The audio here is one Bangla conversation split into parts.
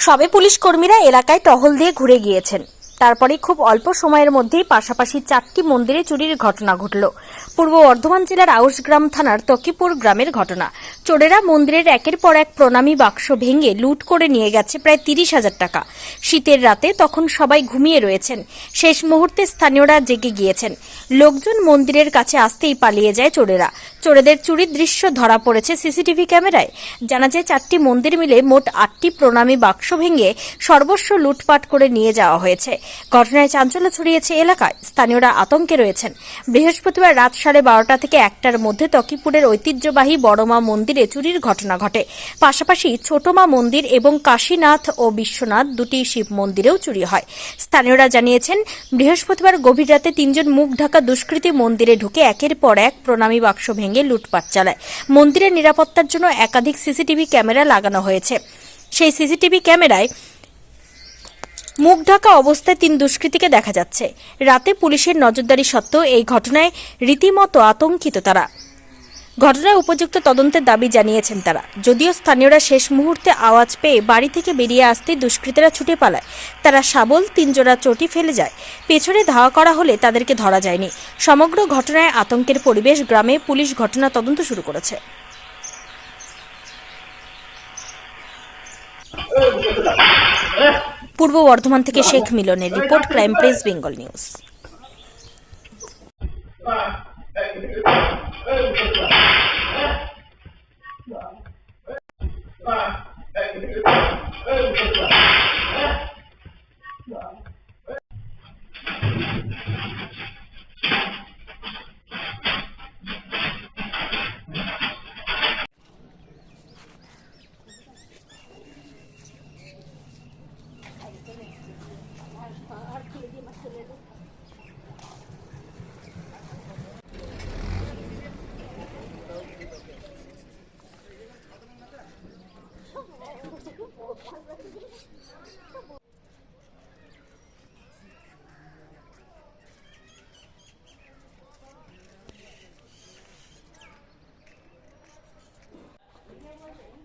সবে পুলিশ কর্মীরা এলাকায় টহল দিয়ে ঘুরে গিয়েছেন। তারপরে খুব অল্প সময়ের মধ্যেই পাশাপাশি চারটি মন্দিরে চুরির ঘটনা ঘটল। পূর্ব বর্ধমান জেলার আউশগ্রাম থানার তকিপুর গ্রামের ঘটনা। চোরেরা মন্দিরের একের পর এক প্রণামী বাক্স ভেঙে লুট করে নিয়ে গেছে প্রায় তিরিশ হাজার টাকা। শীতের রাতে তখন সবাই ঘুমিয়ে রয়েছেন। শেষ মুহূর্তে স্থানীয়রা জেগে গিয়েছেন। লোকজন মন্দিরের কাছে আসতেই পালিয়ে যায় চোরেরা। চোরেদের চুরির দৃশ্য ধরা পড়েছে সিসিটিভি ক্যামেরায়। জানা যায় চারটি মন্দির মিলে মোট আটটি প্রণামী বাক্স ভেঙে সর্বস্ব লুটপাট করে নিয়ে যাওয়া হয়েছে। ঘটনায় চাঞ্চল্য ছড়িয়েছে এলাকায়। স্থানীয়রা আতঙ্কে রয়েছেন। বৃহস্পতিবার রাত সাড়ে বারোটা থেকে একটার মধ্যে তকিপুরের ঐতিহ্যবাহী বড়মা মন্দিরে চুরির ঘটনা ঘটে। পাশাপাশি ছোটমা মন্দির এবং কাশীনাথ ও বিশ্বনাথ দুটি শিব মন্দিরেও চুরি হয়। স্থানীয়রা জানিয়েছেন, বৃহস্পতিবার গভীর রাতে তিনজন মুখ ঢাকা দুষ্কৃতী মন্দিরে ঢুকে একের পর এক প্রণামী বাক্স ভেঙে লুটপাট চালায়। মন্দিরের নিরাপত্তার জন্য একাধিক সিসিটিভি ক্যামেরা লাগানো হয়েছে। সেই সিসিটিভি ক্যামেরায় মুখ ঢাকা অবস্থায় তিন দুষ্কৃতীকে দেখা যাচ্ছে। রাতে পুলিশের নজরদারি সত্ত্বেও এই ঘটনায় রীতিমতো আতঙ্কিত তারা। ঘটনায় উপযুক্ত তদন্তের দাবি জানিয়েছেন তারা। যদিও স্থানীয়রা শেষ মুহূর্তে আওয়াজ পেয়ে বাড়ি থেকে বেরিয়ে আসতে দুষ্কৃতীরা ছুটে পালায়। তারা শাবল তিনজোড়া চটি ফেলে যায়। পেছনে ধাওয়া করা হলে তাদেরকে ধরা যায়নি। সমগ্র ঘটনায় আতঙ্কের পরিবেশ গ্রামে পুলিশ ঘটনা তদন্ত শুরু করেছে। পূর্ব বর্ধমান থেকে শেখ মিলনের report crime press Bengal news.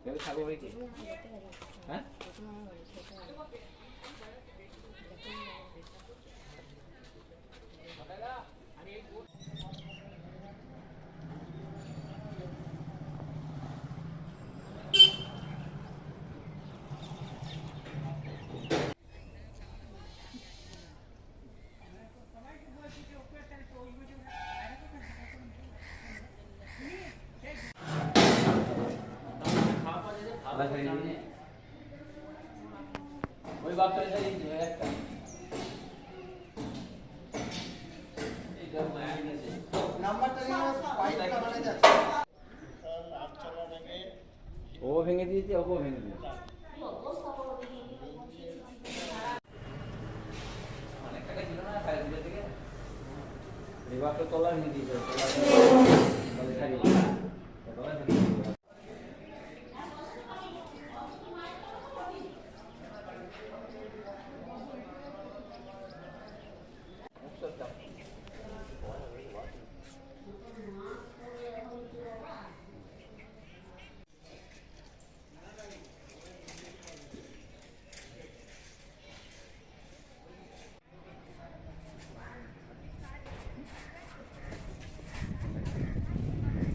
কেউ খাব হ্যাঁ? ও ভেঙে দিয়েছে ওকেও ভেঙে দিয়েছে। এই বাপটা তলা ভেঙে দিয়েছে তলা তলা ছাড়িয়ে দিয়েছে। তলা ভেঙে দিয়েছে। সোনাই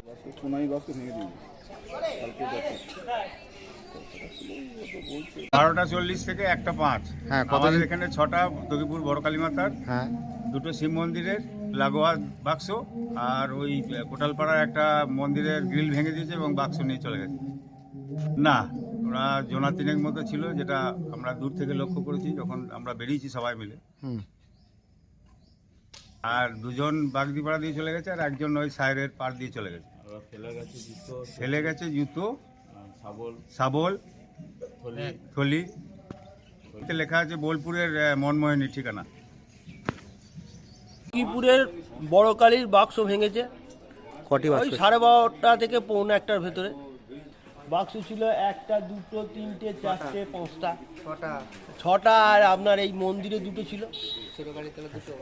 বাসকে ভেঙে দিই বারোটা চল্লিশ থেকে একটা পাঁচ। হ্যাঁ, আমাদের এখানে ছটা তকিপুর বড় কালী মাতার হ্যাঁ। দুটো শিব মন্দিরের লাগোয়া বাক্স আর ওই কোটালপাড়ার একটা মন্দিরের গ্রিল ভেঙে দিয়েছে এবং বাক্স নিয়ে চলে গেছে। না ওরা জোনা তিনেক মতো ছিল যেটা আমরা দূর থেকে লক্ষ্য করেছি যখন আমরা বেরিয়েছি সবাই মিলে। হুম। আর দুজন বাগদিপাড়া দিয়ে চলে গেছে আর একজন ওই সাইরের পাড় দিয়ে চলে গেছে। ফেলে গেছে জুতো শাবল থলি। লেখা আছে বোলপুরের মনমোহিনী ঠিকানা। কিপুরের বড় কালীর বাক্স ভেঙেছে। কটি ওই সাড়ে বারোটা থেকে পৌনে একটার ভেতরে। বাক্স ছিল একটা দুটো তিনটে চারটে পাঁচটা। ছটা। ছটা আর আপনার এই মন্দিরে দুটো ছিল।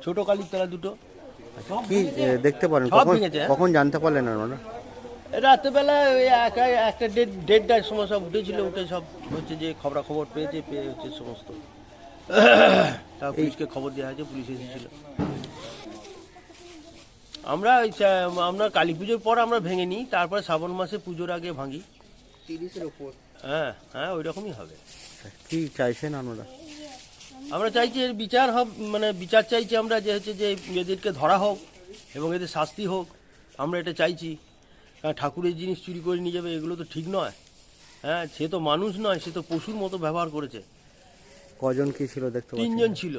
ছোট কালীর তলা দুটো। কি দেখতে পারেন। কখন জানতে পারলেন আপনারা? রাত্রেবেলা ওই একা একটা দেড় দেড়টার সময় সব উঠেছিল উঠে সব হচ্ছে যে খবরাখবর পেয়েছে পেয়ে হচ্ছে সমস্ত। তা পুলিশকে খবর দেওয়া হয়েছে পুলিশ এসেছিল। আমরা আমরা কালী পুজোর পর আমরা ভেঙে নিই তারপরে শ্রাবণ মাসে পুজোর আগে ভাঙি। তিরিশের ওপর। হ্যাঁ হ্যাঁ ওই রকমই হবে। কি চাইছেন আপনারা? আমরা চাইছি এর বিচার হোক মানে বিচার চাইছি আমরা যে হচ্ছে যে এদেরকে ধরা হোক এবং এদের শাস্তি হোক আমরা এটা চাইছি। ঠাকুরের জিনিস চুরি করে নিয়ে যাবে এগুলো তো ঠিক নয়। হ্যাঁ সে তো মানুষ নয় সে তো পশুর মতো ব্যবহার করেছে। কজন কি ছিল দেখতে তিনজন ছিল।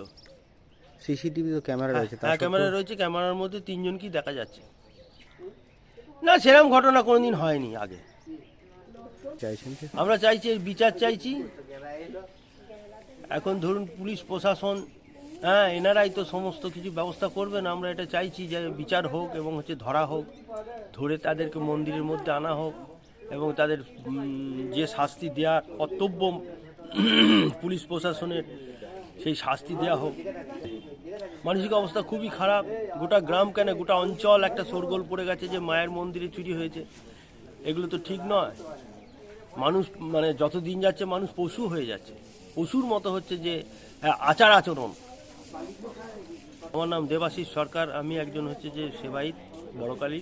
সিসিটিভি তো ক্যামেরা রয়েছে হ্যাঁ ক্যামেরা রয়েছে ক্যামেরার মধ্যে তিনজন কি দেখা যাচ্ছে। না সেরকম ঘটনা কোনোদিন হয়নি আগে। চাইছেন আমরা চাইছি বিচার চাইছি। এখন ধরুন পুলিশ প্রশাসন হ্যাঁ এনারাই তো সমস্ত কিছু ব্যবস্থা করবেন। আমরা এটা চাইছি যে বিচার হোক এবং হচ্ছে ধরা হোক ধরে তাদেরকে মন্দিরের মধ্যে আনা হোক এবং তাদের যে শাস্তি দেওয়ার কর্তব্য পুলিশ প্রশাসনের সেই শাস্তি দেওয়া হোক। মানসিক অবস্থা খুবই খারাপ। গোটা গ্রাম কেন গোটা অঞ্চল একটা শোরগোল পড়ে গেছে যে মায়ের মন্দিরে চুরি হয়েছে। এগুলো তো ঠিক নয়। মানুষ মানে যত দিন যাচ্ছে মানুষ পশু হয়ে যাচ্ছে। পশুর মতো হচ্ছে যে আহ, আচার আচরণ। আমার নাম দেবাশিস সরকার আমি একজন হচ্ছে যে সেবায়িত বড়কালী।